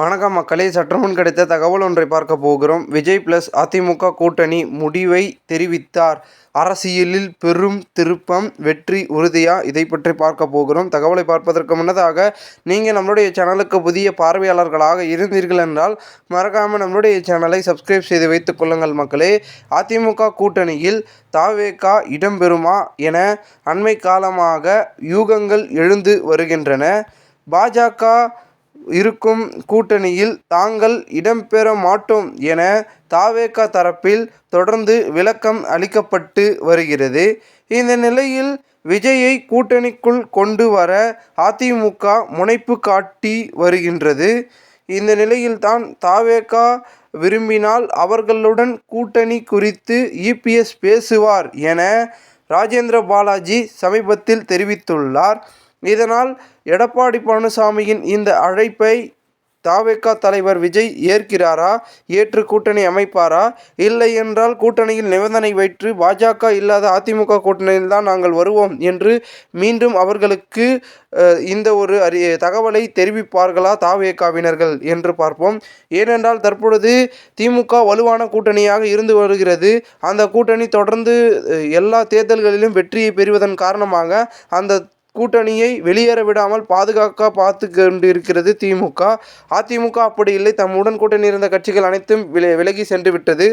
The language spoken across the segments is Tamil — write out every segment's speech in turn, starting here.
வணக்கம் மக்களே. சற்றுமுன் கிடைத்த தகவல் ஒன்றை பார்க்க போகிறோம். விஜய் பிளஸ் அதிமுக கூட்டணி முடிவை தெரிவித்தார். அரசியலில் பெரும் திருப்பம் வெற்றி உறுதியா? இதை பற்றி பார்க்க போகிறோம். தகவலை பார்ப்பதற்கு முன்னதாக நீங்கள் நம்மளுடைய சேனலுக்கு புதிய பார்வையாளர்களாக இருந்தீர்கள் என்றால் மறக்காமல் நம்மளுடைய சேனலை சப்ஸ்கிரைப் செய்து வைத்துக் கொள்ளுங்கள் மக்களே. அதிமுக கூட்டணியில் தாவேகா இடம்பெறுமா என அண்மை காலமாக யூகங்கள் எழுந்து வருகின்றன. பாஜக இருக்கும் கூட்டணியில் தாங்கள் இடம்பெற மாட்டோம் என தாவேகா தரப்பில் தொடர்ந்து விளக்கம் அளிக்கப்பட்டு வருகிறது. இந்த நிலையில் விஜயை கூட்டணிக்குள் கொண்டு வர அதிமுக முனைப்பு காட்டி வருகின்றது. இந்த நிலையில்தான் தாவேகா விரும்பினால் அவர்களுடன் கூட்டணி குறித்து இபிஎஸ் பேசுவார் என ராஜேந்திர பாலாஜி சமீபத்தில் தெரிவித்துள்ளார். இதனால் எடப்பாடி பழனிசாமியின் இந்த அழைப்பை தாவேகா தலைவர் விஜய் ஏற்கிறாரா? ஏற்று கூட்டணி அமைப்பாரா? இல்லை என்றால் கூட்டணியில் நிபந்தனை வைத்து பாஜக இல்லாத அதிமுக கூட்டணியில் தான் நாங்கள் வருவோம் என்று மீண்டும் அவர்களுக்கு இந்த ஒரு அறி தகவலை தெரிவிப்பார்களா தாவேக்காவினர்கள் என்று பார்ப்போம். ஏனென்றால் தற்பொழுது திமுக வலுவான கூட்டணியாக இருந்து வருகிறது. அந்த கூட்டணி தொடர்ந்து எல்லா தேர்தல்களிலும் வெற்றியை பெறுவதன் காரணமாக அந்த கூட்டணியை வெளியேற விடாமல் பாதுகாக்க பார்த்து கொண்டிருக்கிறது திமுக. அதிமுக அப்படி இல்லை. தம்முடன் கூட்டணி இருந்த கட்சிகள் அனைத்தும் வில விலகி சென்று விட்டது.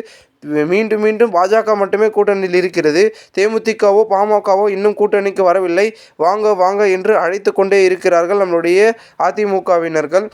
மீண்டும் மீண்டும் பாஜக மட்டுமே கூட்டணியில் இருக்கிறது. தேமுதிகவோ பாமகவோ இன்னும் கூட்டணிக்கு வரவில்லை. வாங்க வாங்க என்று அழைத்து கொண்டே இருக்கிறார்கள் நம்மளுடைய அதிமுகவினர்கள்.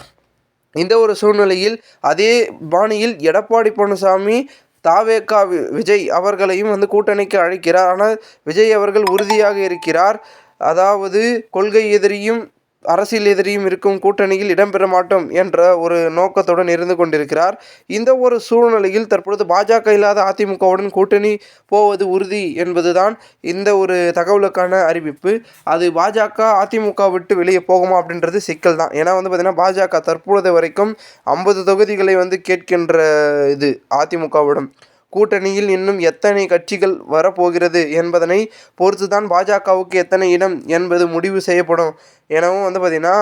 இந்த ஒரு சூழ்நிலையில் அதே பாணியில் எடப்பாடி பழனிசாமி தாவேக்கா விஜய் அவர்களையும் வந்து கூட்டணிக்கு அழைக்கிறார். ஆனால் விஜய் அவர்கள் உறுதியாக இருக்கிறார். அதாவது கொள்கை எதிரியும் அரசியல் எதிரியும் இருக்கும் கூட்டணியில் இடம்பெற மாட்டோம் என்ற ஒரு நோக்கத்துடன் இருந்து கொண்டிருக்கிறார். இந்த ஒரு சூழ்நிலையில் தற்பொழுது பாஜக இல்லாத அதிமுகவுடன் கூட்டணி போவது உறுதி என்பதுதான் இந்த ஒரு தகவலுக்கான அறிவிப்பு. அது பாஜக அதிமுக விட்டு வெளியே போகுமா அப்படின்றது சிக்கல் தான். ஏன்னா வந்து பார்த்திங்கன்னா பாஜக தற்பொழுது வரைக்கும் ஐம்பது தொகுதிகளை வந்து கேட்கின்ற இது அதிமுகவிடம் கூட்டணியில் இன்னும் எத்தனை கட்சிகள் வரப்போகிறது என்பதனை பொறுத்து தான் பாஜகவுக்கு எத்தனை இடம் என்பது முடிவு செய்யப்படும். எனவும் வந்து பார்த்திங்கன்னா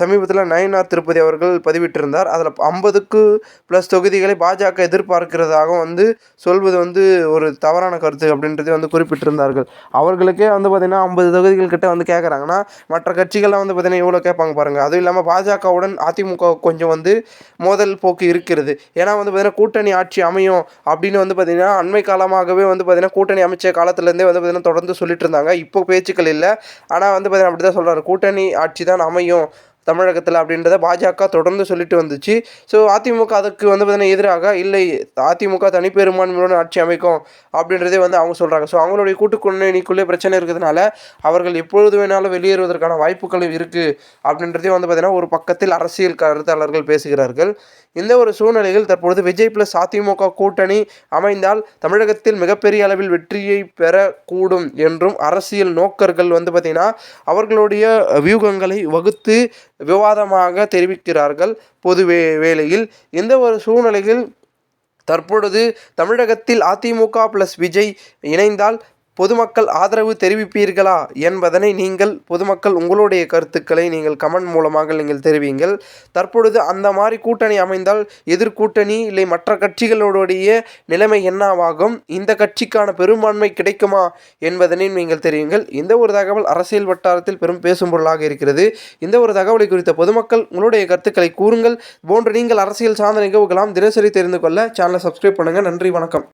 சமீபத்தில் நயனார் திருப்பதி அவர்கள் பதிவிட்டிருந்தார். அதில் ஐம்பதுக்கு ப்ளஸ் தொகுதிகளை பாஜக எதிர்பார்க்கிறதாக வந்து சொல்வது வந்து ஒரு தவறான கருத்து அப்படின்றதே வந்து குறிப்பிட்டிருந்தார்கள். அவர்களுக்கே வந்து பார்த்திங்கன்னா ஐம்பது தொகுதிகள் கிட்ட வந்து கேட்குறாங்கன்னா மற்ற கட்சிகள்லாம் வந்து பார்த்திங்கன்னா எவ்வளோ கேட்பாங்க பாருங்கள் அதுவும் இல்லாமல் பாஜகவுடன் அதிமுக கொஞ்சம் வந்து மோதல் போக்கு இருக்கிறது. ஏன்னா வந்து பார்த்திங்கன்னா கூட்டணி ஆட்சி அமையும் அப்படின்னு வந்து பார்த்திங்கன்னா அண்மை காலமாகவே வந்து பார்த்திங்கன்னா கூட்டணி அமைச்ச காலத்துலேருந்தே வந்து பார்த்திங்கன்னா தொடர்ந்து சொல்லிட்டு இருந்தாங்க இப்போ பேச்சுக்கள் இல்லை. ஆனால் வந்து பார்த்திங்கன்னா அப்படி தான் சொல்கிறாரு கூட்டணி ஆட்சி தான் அமையும். தமிழகத்தில் அப்படின்றத பாஜக தொடர்ந்து சொல்லிட்டு வந்துச்சு. ஸோ அதிமுக அதுக்கு வந்து பார்த்தீங்கன்னா எதிராக இல்லை அதிமுக தனிப்பெரும்பான்மையுடன் ஆட்சி அமைக்கும் அப்படின்றதே வந்து அவங்க சொல்கிறாங்க ஸோ அவங்களுடைய கூட்டுக்கூட்டணிக்குள்ளே பிரச்சனை இருக்கிறதுனால அவர்கள் எப்பொழுது வேணாலும் வெளியேறுவதற்கான வாய்ப்புகள் இருக்குது அப்படின்றதே வந்து பார்த்திங்கன்னா ஒரு பக்கத்தில் அரசியல் கருத்தாளர்கள் பேசுகிறார்கள். இந்த ஒரு சூழ்நிலையில் தற்பொழுது விஜய் பிளஸ் அதிமுக கூட்டணி அமைந்தால் தமிழகத்தில் மிகப்பெரிய அளவில் வெற்றியை பெறக்கூடும் என்றும் அரசியல் நோக்கர்கள் வந்து பார்த்திங்கன்னா அவர்களுடைய வியூகங்களை வகுத்து விவாதமாக தெரிவிக்கிறார்கள் பொது வே வேளையில். இந்த ஒரு சூழ்நிலையில் தற்பொழுது தமிழகத்தில் அதிமுக ப்ளஸ் விஜய் இணைந்தால் பொதுமக்கள் ஆதரவு தெரிவிப்பீர்களா என்பதனை நீங்கள் பொதுமக்கள் உங்களுடைய கருத்துக்களை நீங்கள் கமெண்ட் மூலமாக நீங்கள் தெரிவிங்கள். தற்பொழுது அந்த மாதிரி கூட்டணி அமைந்தால் எதிர்கூட்டணி இல்லை மற்ற கட்சிகளுடைய நிலைமை என்னவாகும்? இந்த கட்சிக்கான பெரும்பான்மை கிடைக்குமா என்பதனை நீங்கள் தெரியுங்கள். இந்த ஒரு தகவல் அரசியல் வட்டாரத்தில் பெரும் பேசும் பொருளாக இருக்கிறது. இந்த ஒரு தகவலை குறித்த பொதுமக்கள் உங்களுடைய கருத்துக்களை கூறுங்கள். போன்று நீங்கள் அரசியல் சார்ந்த நிகழ்வுகளாம் தினசரி தெரிந்து கொள்ள சேனலை சப்ஸ்கிரைப் பண்ணுங்கள் நன்றி வணக்கம்.